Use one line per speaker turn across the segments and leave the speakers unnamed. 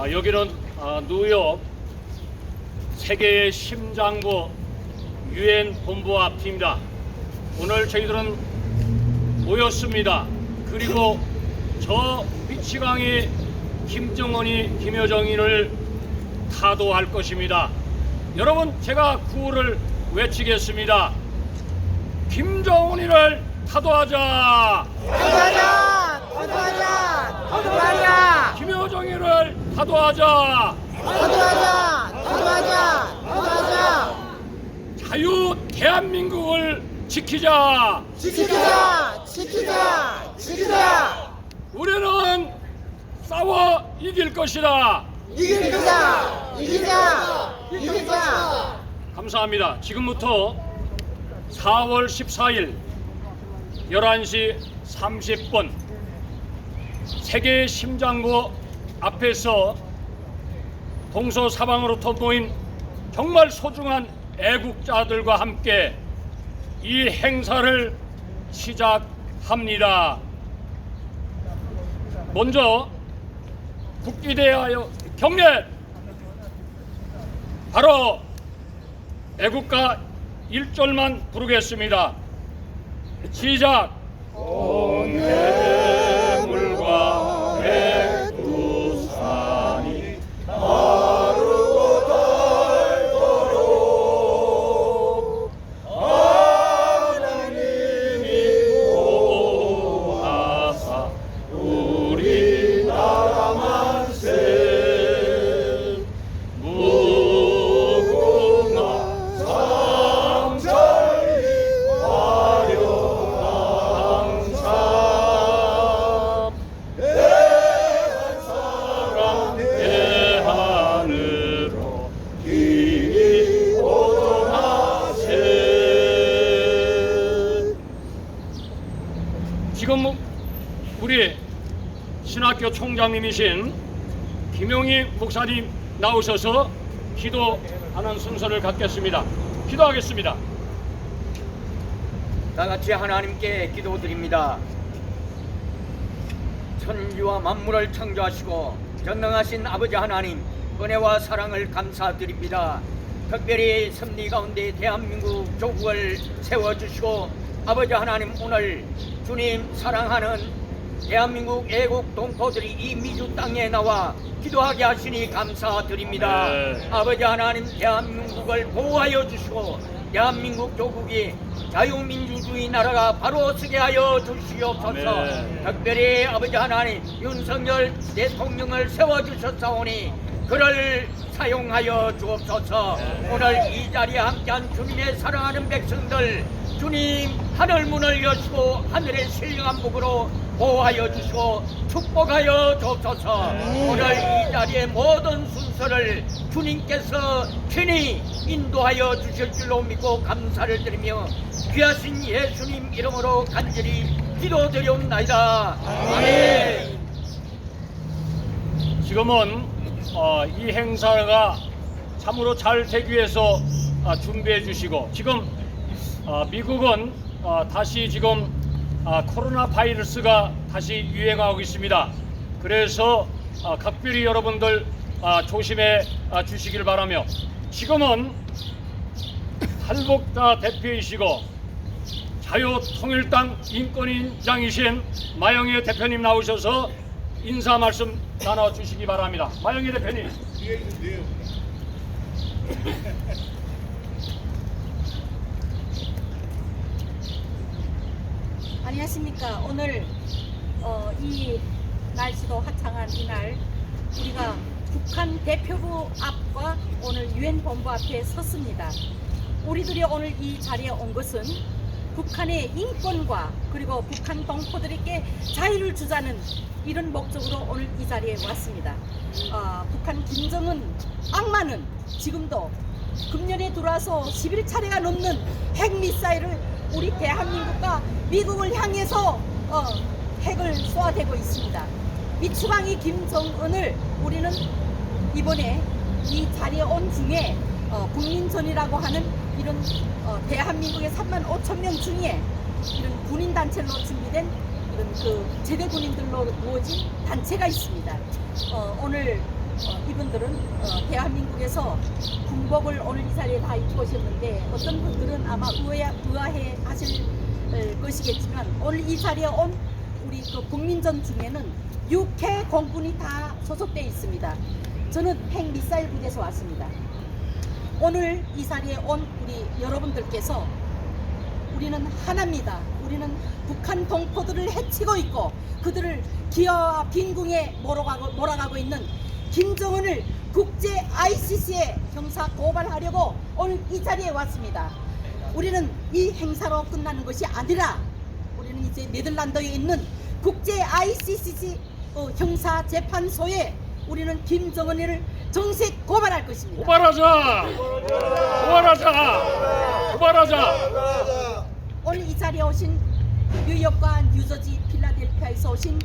아, 여기는 아, 뉴욕 세계의 심장부 유엔 본부 앞입니다. 오늘 저희들은 모였습니다. 그리고 저 미치광이 김정은이 김여정이를 타도할 것입니다. 여러분 제가 구호를 외치겠습니다. 김정은이를 타도하자.
도와자! 도와자! 도와자!
김여정이를 타도하자.
도와자! 도와자! 도와자!
자유 대한민국을 지키자.
지키자! 지키자! 지키자!
우리는 싸워 이길 것이다.
이기자! 이기자! 이기자!
감사합니다. 지금부터 4월 14일 11시 30분 세계 심장부 앞에서 동서 사방으로부터 모인 정말 소중한 애국자들과 함께 이 행사를 시작합니다. 먼저 국기 대하여 경례 바로 애국가 1절만 부르겠습니다. 시작. 온해 신학교 총장님이신 김용희 목사님 나오셔서 기도하는 순서를 갖겠습니다. 기도하겠습니다.
다 같이 하나님께 기도드립니다. 천지와 만물을 창조하시고 전능하신 아버지 하나님 은혜와 사랑을 감사드립니다. 특별히 섭리 가운데 대한민국 조국을 세워주시고 아버지 하나님 오늘 주님 사랑하는 대한민국 애국 동포들이 이 미주 땅에 나와 기도하게 하시니 감사드립니다.
네.
아버지 하나님 대한민국을 보호하여 주시고 대한민국 조국이 자유민주주의 나라가 바로 서게 하여 주시옵소서
아멘.
특별히 아버지 하나님 윤석열 대통령을 세워주셨사오니 그를 사용하여 주옵소서 오늘 이 자리에 함께한 주님의 사랑하는 백성들 주님 하늘 문을 여시고 하늘의 신령한 복으로 보호하여 주시고 축복하여 주옵소서. 오늘 이 자리의 모든 순서를 주님께서 친히 인도하여 주실 줄로 믿고 감사를 드리며 귀하신 예수님 이름으로 간절히 기도드리옵나이다. 아멘.
지금은 어, 이 행사가 참으로 잘 되기 위해서 아, 준비해 주시고 지금 아, 미국은 아, 다시 지금 아, 코로나 바이러스가 다시 유행하고 있습니다. 그래서 아, 각별히 여러분들 아, 조심해 아, 주시길 바라며 지금은 한국다 대표이시고 자유통일당 인권위원장이신 마영희 대표님 나오셔서 인사 말씀 나눠 주시기 바랍니다. 마영희 대표님.
안녕하십니까. 오늘 어, 이 날씨도 화창한 이날 우리가 북한 대표부 앞과 오늘 유엔 본부 앞에 섰습니다. 우리들이 오늘 이 자리에 온 것은 북한의 인권과 그리고 북한 동포들에게 자유를 주자는 이런 목적으로 오늘 이 자리에 왔습니다. 어, 북한 김정은 악마는 지금도 금년에 들어와서 11차례가 넘는 핵미사일을 우리 대한민국과 미국을 향해서 어, 핵을 쏘아대고 있습니다. 미추방이 김정은을 우리는 이번에 이 자리에 온 중에 어, 국민전이라고 하는 이런 어, 대한민국의 3만 5천 명 중에 이런 군인 단체로 준비된 이런 그 제대 군인들로 모아진 단체가 있습니다. 어, 오늘 어, 이분들은 어, 대한민국에서 군복을 오늘 이 자리에 다 입고 오셨는데 어떤 분들은 아마 의아해, 하실 어, 것이겠지만 오늘 이 자리에 온 우리 그 국민전 중에는 6회 공군이 다 소속되어 있습니다. 저는 핵 미사일 부대에서 왔습니다. 오늘 이 자리에 온 우리 여러분들께서 우리는 하나입니다. 우리는 북한 동포들을 해치고 있고 그들을 기어와 빈궁에 몰아가고, 몰아가고 있는 김정은을 국제 ICC에 형사 고발하려고 오늘 이 자리에 왔습니다. 우리는 이 행사로 끝나는 것이 아니라 우리는 이제 네덜란드에 있는 국제 ICC 어, 형사 재판소에 우리는 김정은을 정식 고발할 것입니다.
고발하자. 고발하자. 고발하자.
오늘 이 자리에 오신 뉴욕과 뉴저지, 필라델피아에서 오신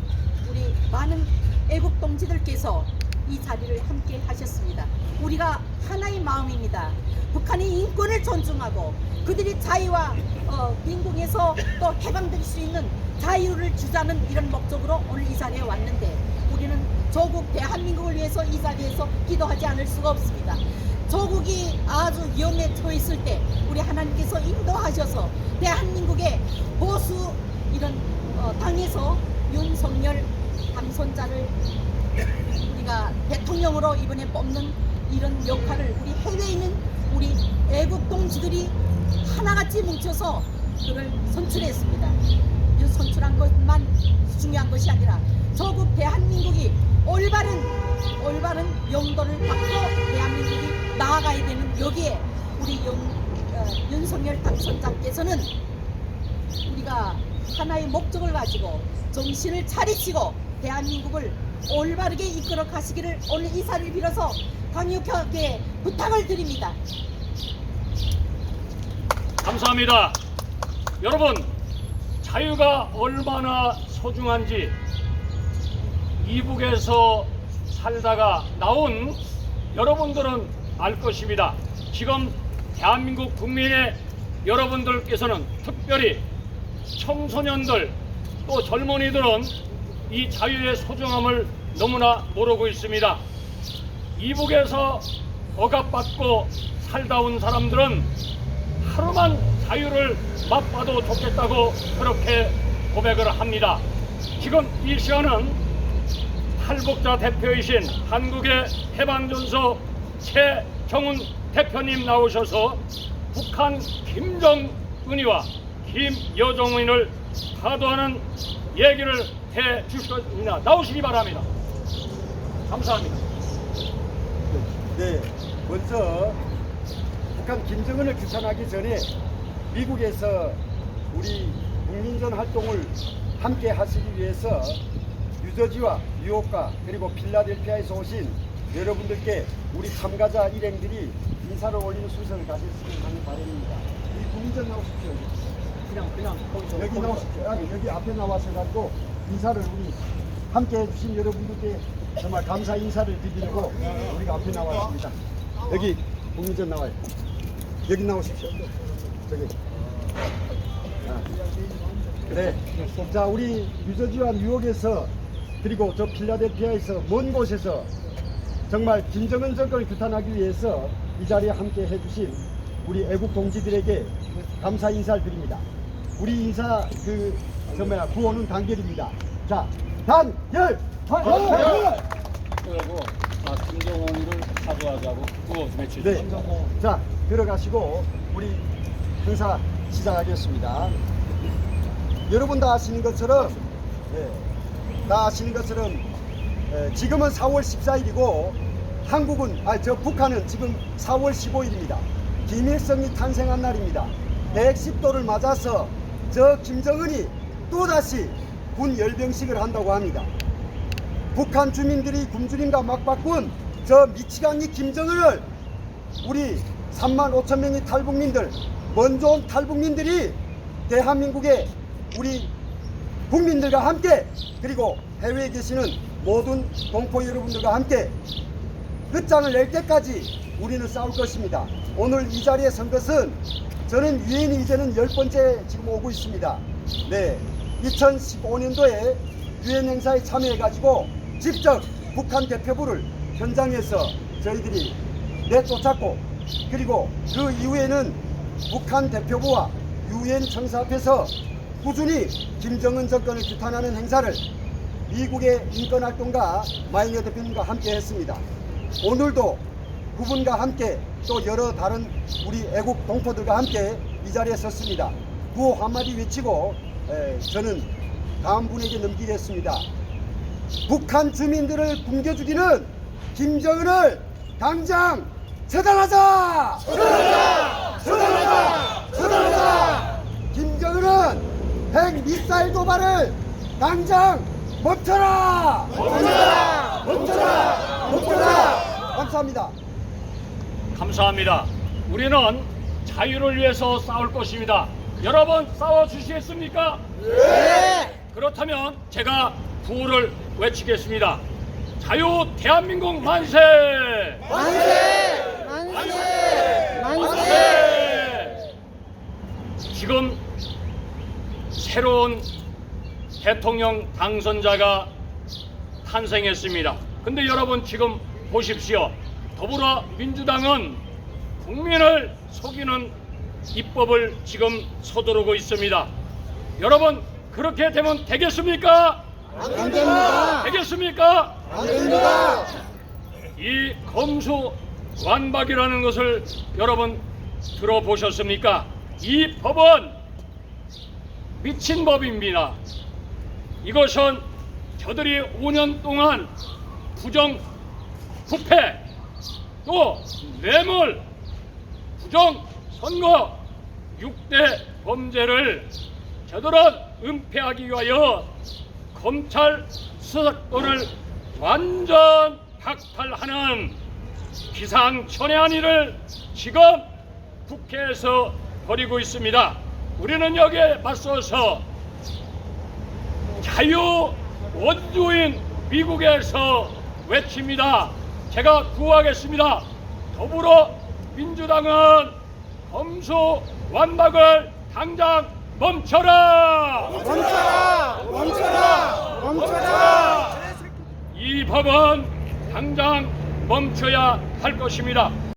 우리 많은 애국 동지들께서 이 자리를 함께 하셨습니다. 우리가 하나의 마음입니다. 북한의 인권을 존중하고 그들이 자유와 어, 빈궁에서 또 해방될 수 있는 자유를 주자는 이런 목적으로 오늘 이 자리에 왔는데 우리는 조국 대한민국을 위해서 이 자리에서 기도하지 않을 수가 없습니다. 조국이 아주 위험에 처했을 때 우리 하나님께서 인도하셔서 대한민국의 보수 이런 어, 당에서 윤석열 당선자를 우리가 대통령으로 이번에 뽑는 이런 역할을 우리 해외에 있는 우리 애국 동지들이 하나같이 뭉쳐서 그를 선출했습니다. 이 선출한 것만 중요한 것이 아니라 조국 대한민국이 올바른 올바른 용도를 받고 대한민국이 나아가야 되는 여기에 우리 윤, 어, 윤석열 당선자께서는 우리가 하나의 목적을 가지고 정신을 차리시고 대한민국을 올바르게 이끌어 가시기를 오늘 이 자리를 빌어서 강력하게 부탁을 드립니다.
감사합니다. 여러분, 자유가 얼마나 소중한지 이북에서 살다가 나온 여러분들은 알 것입니다. 지금 대한민국 국민의 여러분들께서는 특별히 청소년들 또 젊은이들은 이 자유의 소중함을 너무나 모르고 있습니다. 이북에서 억압받고 살다 온 사람들은 하루만 자유를 맛봐도 좋겠다고 그렇게 고백을 합니다. 지금 이 시간은 탈북자 대표이신 한국의 해방전소 최정훈 대표님 나오셔서 북한 김정은이와 김여정은을 파도하는 얘기를 해 주시겠습니다. 나오시기 바랍니다. 감사합니다.
네, 먼저 북한 김정은을 규탄하기 전에 미국에서 우리 국민전 활동을 함께 하시기 위해서 뉴저지와 뉴욕과 그리고 필라델피아에서 오신 여러분들께 우리 참가자 일행들이 인사를 올리는 순서를 가졌으면 하는 바람입니다. 이 국민전 나오십시오.
그냥 그냥 거기서
여기 나오십시오. 아니, 여기 앞에 나와서 갖고 인사를 우리 함께 해주신 여러분들께 정말 감사 인사를 드리려고 우리가 앞에 나왔습니다. 여기 국민전 나와요. 여기 나오십시오. 저기. 아, 그래. 자, 우리 뉴저지와 뉴욕에서 그리고 저 필라델피아에서 먼 곳에서 정말 김정은 정권을 규탄하기 위해서 이 자리에 함께 해주신 우리 애국 동지들에게 감사 인사를 드립니다. 우리 인사 그 정말 구호는 단결입니다. 자, 단결! 단결!
그리고 아, 김정은을 사죄하자고 좀 해주세요.
네. 자, 들어가시고 우리 행사 시작하겠습니다. 여러분 다 아시는 것처럼 예, 다 아시는 것처럼 예, 지금은 4월 14일이고 한국은 아 저 북한은 지금 4월 15일입니다. 김일성이 탄생한 날입니다. 110도를 맞아서 저 김정은이 또다시 군 열병식을 한다고 합니다. 북한 주민들이 굶주림과 맞바꾼 저 미치광이 김정은을 우리 3만 5천 명의 탈북민들, 먼저 온 탈북민들이 대한민국의 우리 국민들과 함께 그리고 해외에 계시는 모든 동포 여러분들과 함께 끝장을 낼 때까지 우리는 싸울 것입니다. 오늘 이 자리에 선 것은 저는 유엔이 이제는 열 번째 지금 오고 있습니다. 네. 2015년도에 유엔 행사에 참여해가지고 직접 북한 대표부를 현장에서 저희들이 내쫓았고 그리고 그 이후에는 북한 대표부와 유엔 청사 앞에서 꾸준히 김정은 정권을 규탄하는 행사를 미국의 인권활동가 마이너 대표님과 함께 했습니다. 오늘도 그분과 함께 또 여러 다른 우리 애국 동포들과 함께 이 자리에 섰습니다. 구호 한마디 외치고 에, 저는 다음 분에게 넘기겠습니다. 북한 주민들을 굶겨 죽이는 김정은을 당장 처단하자! 처단하자! 처단하자! 처단하자! 김정은은 핵 미사일 도발을 당장 멈춰라! 멈춰라! 멈춰라! 멈춰라! 감사합니다.
감사합니다. 우리는 자유를 위해서 싸울 것입니다. 여러분 싸워 주시겠습니까?
네.
그렇다면 제가 구호를 외치겠습니다. 자유 대한민국 만세!
만세! 만세! 만세!
만세! 지금 새로운 대통령 당선자가 탄생했습니다. 근데 여러분 지금 보십시오. 더불어민주당은 국민을 속이는 입법을 지금 서두르고 있습니다. 여러분 그렇게 되면 되겠습니까?
안 됩니다.
되겠습니까?
안 됩니다.
이 검수 완박이라는 것을 여러분 들어보셨습니까? 이 법은 미친 법입니다. 이것은 저들이 5년 동안 부정 부패 또 뇌물 부정 선거 6대 범죄를 저들은 은폐하기 위하여 검찰 수사권을 완전 박탈하는 기상천외한 일을 지금 국회에서 벌이고 있습니다. 우리는 여기에 맞서서 자유 원조인 미국에서 외칩니다. 제가 구하겠습니다. 더불어 민주당은 검수 완박을 당장 멈춰라!
멈춰라! 멈춰라! 멈춰라!
이 법은 당장 멈춰야 할 것입니다.